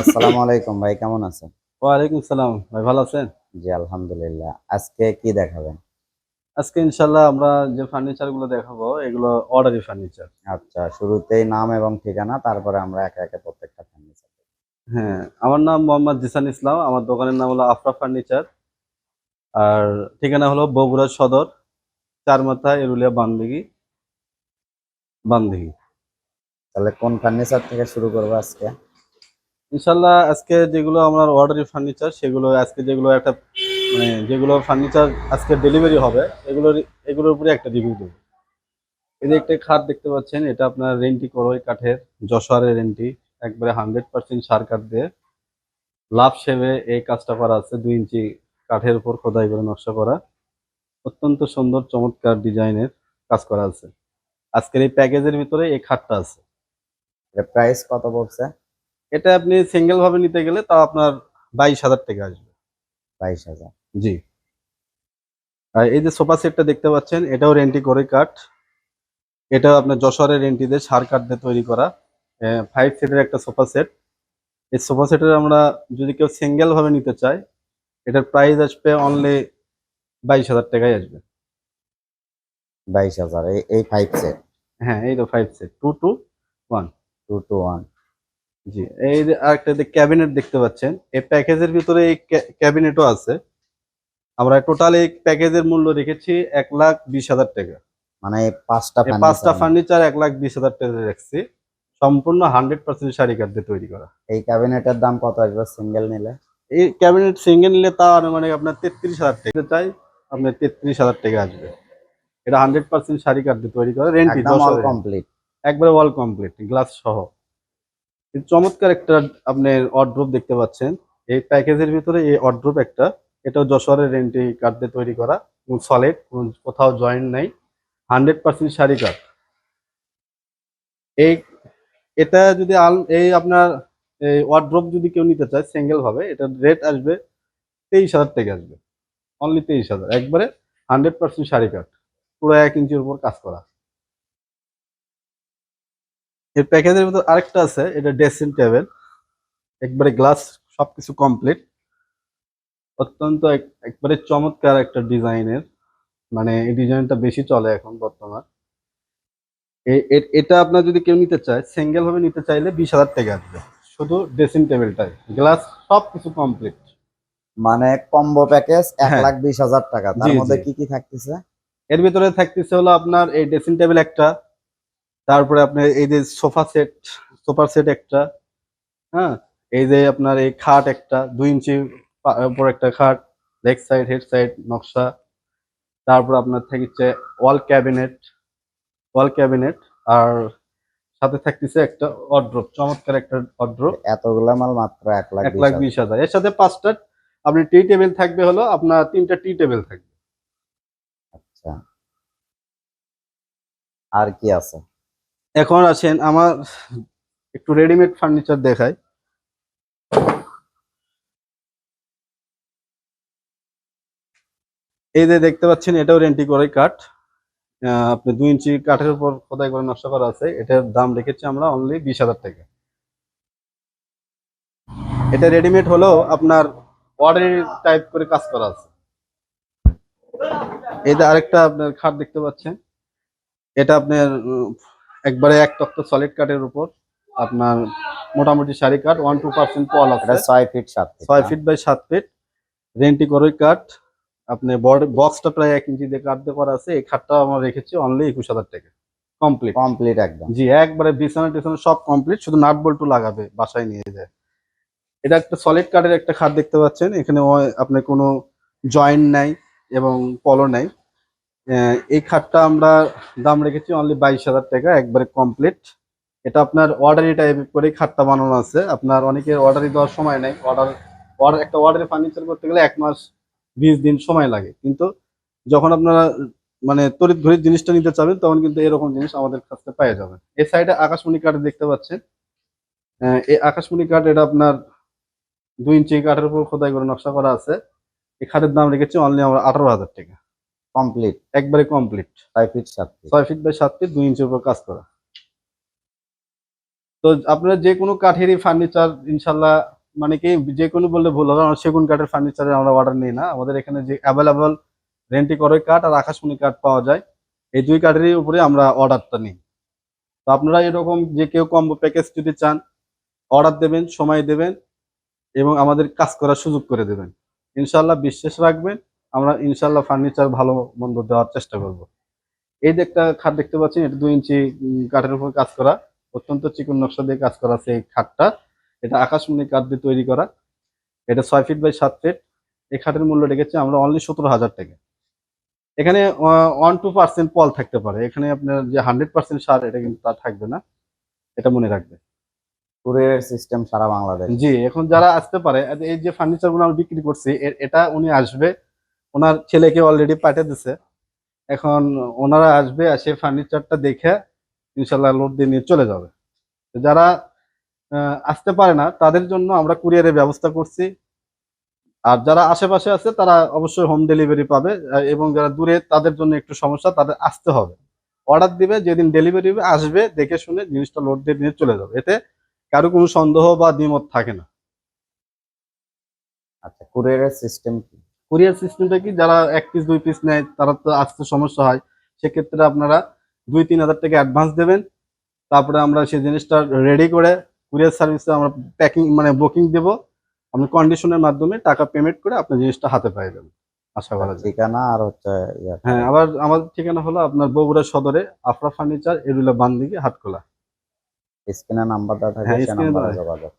আসসালামু আলাইকুম ভাই কেমন আছেন? ওয়ালাইকুম সালাম। ভাই ভালো আছেন? জি আলহামদুলিল্লাহ। আজকে কি দেখাবেন? আজকে ইনশাল্লাহ আমরা যে ফার্নিচারগুলো দেখাবো এগুলো অর্ডারি ফার্নিচার আচ্ছা শুরুতেই নাম এবং ঠিকানা তারপরে আমরা একে একে প্রত্যেকটা ফার্নিচার হ্যাঁ আমার নাম মোহাম্মদ জিসান ইসলাম আমার দোকানের নাম হলো আফরা ফার্নিচার আর ঠিকানা হলো বগুড়া সদর চারমাথা এরুলিয়া বানদিঘি। বানদিঘি। তাহলে কোন ফার্নিচার থেকে শুরু করব আজকে? ইনশাল্লাহ আজকে যেগুলো আমার অর্ডারি ফার্নিচার সেগুলো আজকে যেগুলো একটা মানে যেগুলো ফার্নিচার আজকে ডেলিভারি হবে, এগুলোর এগুলোর উপরে একটা রিভিউ দেবো। এই যে একটা খাট দেখতে পাচ্ছেন, এটা আপনার রেন্টি করোই কাঠের যশোয়ারের রেন্টি, একবারে হান্ড্রেড পার্সেন্ট সার কাঠ দিয়ে। লাভ শেভে এই কাজটা করা আছে, দুই ইঞ্চি কাঠের উপর খোদাই করে নকশা করা। অত্যন্ত সুন্দর, চমৎকার ডিজাইনের কাজ করা আছে। আজকের এই প্যাকেজের ভিতরে এই খাটটা আছে। প্রাইস কত পড়ছে এটা আপনি সিঙ্গেল ভাবে নিতে গেলে তাও আপনার বাইশ হাজার টাকা আসবে। বাইশ হাজার। জি। আর এই যে সোফা সেটটা দেখতে পাচ্ছেন এটাও রেন্টি করে কাঠ। এটাও আপনার যশোরের রেন্টি দিয়ে সার কাঠ দিয়ে তৈরি করা। ফাইভ সিটের একটা সোফা সেট। এই সোফা সেটের আমরা যদি কেউ সিঙ্গেল ভাবে নিতে চায় এটার প্রাইস আসবে অনলি বাইশ হাজার টাকাই আসবে। বাইশ হাজার। এই ফাইভ সেট হ্যাঁ এই তো five set two two one two two one জি এই যে আরেকটা ক্যাবিনেট দেখতে পাচ্ছেন এই প্যাকেজের ভিতরে এই ক্যাবিনেটও আছে। আমরা টোটাল এই প্যাকেজের মূল্য রেখেছি এক লাখ বিশ হাজার টাকা। মানে পাঁচটা পাঁচটা ফার্নিচার এক লাখ বিশ হাজার টাকা রাখছি। সম্পূর্ণ হান্ড্রেড পার্সেন্ট শাড়ি কাঠ দিয়ে তৈরি করা। এই ক্যাবিনেটের দাম কত আসবে সিঙ্গেল নিলে? এই ক্যাবিনেট সিঙ্গেল নিলে তা মানে আপনার তেত্রিশ হাজার টাকা। চাই আপনার তেত্রিশ হাজার টাকা আসবে। এটা হান্ড্রেড পার্সেন্ট শাড়ি কাঠ দিয়ে তৈরি করা। রেন্টি কমপ্লিট একবারে ওয়াল কমপ্লিট গ্লাস সহ। চমৎকার একটা আপনার অড্রপ দেখতে পাচ্ছেন। এই প্যাকেজের ভিতরে এই অড্রপ একটা, এটাও যশোরের রেন্টি কাঠ দিয়ে তৈরি করা সলিড কোথাও জয়েন্ট নাই। হান্ড্রেড পার্সেন্ট শাড়ি কাঠ এই, এটা যদি আল এই আপনার, এই ওয়ার্ড্রপ যদি কেউ নিতে চায় সিঙ্গেল ভাবে এটার রেট আসবে তেইশ হাজার থেকে আসবে। অনলি তেইশ হাজার। একবারে হান্ড্রেড পার্সেন্ট শাড়ি কাঠ পুরো এক ইঞ্চির উপর কাজ করা। এর প্যাকেজের ভিতর আরেকটা আছে এটা ড্রেসিং টেবিল। একবারে গ্লাস সবকিছু কমপ্লিট। অত্যন্ত একবারে চমৎকার একটা ডিজাইনের মানে এই ডিজাইনটা বেশি চলে এখন বর্তমান। এটা আপনার যদি কেউ নিতে চায় সিঙ্গেল ভাবে নিতে চাইলে বিশ হাজার টাকা আসবে শুধু ড্রেসিং টেবিলটাই। গ্লাস সবকিছু কমপ্লিট। মানে কম্বো প্যাকেজ এক হ্যাঁ। লাখ বিশ হাজার টাকা। তার মধ্যে কি কি থাকতেছে? এর ভিতরে থাকতেছে হলো আপনার এই ড্রেসিং টেবিল একটা তারপরে আপনার এই যে সোফা সেট সোফা সেট একটা হ্যাঁ? এই যে আপনার এই খাট একটা দুই ইঞ্চি উপর একটা খাট লেগ সাইড হেড সাইড নকশা। তারপর আপনার থাকছে ওয়াল ক্যাবিনেট ওয়াল ক্যাবিনেট আর সাথে থাকতেছে একটা অড্রপ চমৎকার একটা অড্রপ এতগুলা মাল মাত্র এক লাখ এক লাখ বিশ হাজার। এর সাথে পাঁচটা আপনি টি টেবিল থাকবে হলো আপনার তিনটা টি টেবিল থাকবে। আচ্ছা। আর কি আছে? এখন আছেন আমার একটু রেডিমেড ফার্নিচার দেখাই। এই যে দেখতে পাচ্ছেন, এটাও রেন্টি করে কাঠ। আপনি দুই ইঞ্চি কাঠের উপর খোদাই করে নকশা করা আছে। এটার দাম রেখেছি আমরা অনলি বিশ হাজার টাকা। এটা রেডিমেড হলেও আপনার অর্ডার টাইপ করে কাজ করা আছে। যে আরেকটা আপনার খাট দেখতে পাচ্ছেন। এটা আপনার একবারে এক তক্ত সলিড কাঠের উপর আপনার মোটামুটি শাড়ি কাঠ ওয়ান টু পার্সেন্ট পল আছে ছয় ফিট সাত ছয় ফিট বাই সাত ফিট রেন্টি করই কাঠ আপনি বক্সটা প্রায় এক ইঞ্চি দিয়ে কাঠ দিয়ে করা আছে। এই খাটটা আমরা রেখেছি অনলি একুশ হাজার টাকা। কমপ্লিট কমপ্লিট একদম। জি একবারে বিছানা টিছানা সব কমপ্লিট শুধু নাট বল্টু লাগাবে বাসায় নিয়ে যায়। এটা একটা সলিড কাঠের একটা খাট দেখতে পাচ্ছেন। এখানে আপনার কোনো জয়েন্ট নাই এবং পলো নাই। এই খাটটা আমরা দাম রেখেছি অনলি বাইশ হাজার টাকা, একবারে কমপ্লিট এটা আপনার অর্ডারি টাইপ করে খাটটা বানানো আছে। আপনার অনেকের অর্ডারি দেওয়ার সময় নেই। অর্ডার অর্ডার একটা অর্ডারে ফার্নিচার করতে গেলে এক মাস, বিশ দিন সময় লাগে। কিন্তু যখন আপনারা মানে তড়িৎ ঘড়ির জিনিসটা নিতে চাবেন, তখন কিন্তু এরকম জিনিস আমাদের কাছে পেয়ে যাবেন এই সাইডে আকাশমণি কাঠ দেখতে পাচ্ছেন। এই আকাশমণি কাঠ এটা আপনার দুই ইঞ্চি কাঠের উপর খোদাই করে নকশা করা আছে। এই খাটের দাম রেখেছি অনলি আমরা আঠারো হাজার টাকা। কমপ্লিট একবারে কমপ্লিট ছয় ফিট সাত ফিট ছয় ফিট বাই সাত ফিট দুই ইঞ্চির উপর কাজ করা। তো আপনারা যে কোনো কাঠেরই ফার্নিচার ইনশাল্লাহ মানে কি যে কোনো বললে ভুল হবে আমরা সেগুন কাঠের ফার্নিচারের আমরা অর্ডার নিই না। আমাদের এখানে যে অ্যাভেলেবল রেন্টি করই কাঠ আর আকাশমণি কাঠ পাওয়া যায় এই দুই কাঠেরই উপরে আমরা অর্ডারটা নিই। তো আপনারা এরকম যে কেউ কম্বো প্যাকেজ যদি চান অর্ডার দেবেন সময় দেবেন এবং আমাদের কাজ করার সুযোগ করে দেবেন। ইনশাল্লাহ বিশ্বাস রাখবেন আমরা ইনশাল্লাহ ফার্নিচার ভালো মন্দ দেওয়ার চেষ্টা করব। এই যে একটা খাট দেখতে পাচ্ছেন এটা দুই ইঞ্চি কাঠের উপর কাজ করা। অত্যন্ত চিকন নকশা দিয়ে কাজ করা আছে এই খাটটা। এটা আকাশমণি কাঠ দিয়ে তৈরি করা। এটা ছয় ফিট বাই সাত ফিট এই খাটের মূল্য রেখেছি আমরা অনলি সতেরো হাজার টাকা। এখানে ওয়ান টু পার্সেন্ট পল থাকতে পারে। এখানে আপনার যে হান্ড্রেড পার্সেন্ট সার এটা কিন্তু তা থাকবে না। এটা মনে রাখবে। সিস্টেম সারা বাংলাদেশ। জি এখন যারা আসতে পারে এই যে ফার্নিচারগুলো আমি বিক্রি করছি এটা উনি আসবে ওনার ছেলেকে অলরেডি পাঠিয়ে দিছে। এখন ওনারা আসবে এসে ফার্নিচারটা দেখে ইনশাল্লাহ লোড দিয়ে নিয়ে চলে যাবে। যারা আসতে পারে না, তাদের জন্য আমরা কুরিয়ারের ব্যবস্থা করছি। আর যারা আশেপাশে আছে, তারা অবশ্যই হোম ডেলিভারি পাবে। এবং যারা দূরে, তাদের জন্য একটু সমস্যা, তাদের আসতে হবে। অর্ডার দিবে, যেদিন ডেলিভারি আসবে, দেখে শুনে জিনিসটা লোড দিয়ে নিয়ে চলে যাবে। এতে কারও কোনো সন্দেহ বা দ্বিমত থাকে না। আচ্ছা কুরিয়ারের সিস্টেম কি? কুরিয়ার সিস্টেমটা কি যারা এক পিস দুই পিস নেয় তারা তো আসতে সমস্যা হয়। সেক্ষেত্রে আপনারা দুই তিন হাজার টাকা অ্যাডভান্স দেবেন। তারপরে আমরা সেই জিনিসটা রেডি করে কুরিয়ার সার্ভিসে আমরা প্যাকিং মানে বুকিং দেব। আপনি কন্ডিশনের মাধ্যমে টাকা পেমেন্ট করে আপনার জিনিসটা হাতে পেয়ে যাবেন আশা করা যায়। ঠিকানা আর হচ্ছে হ্যাঁ আবার আমাদের ঠিকানা হলো আপনার বগুড়া সদরে আফরা ফার্নিচার এরুলা বান্দিকে হাটকোলা। স্ক্রিনে নাম্বার দেওয়া থাকে হ্যাঁ, সে screen এ নাম্বারে দেওয়া আছে। যোগাযোগ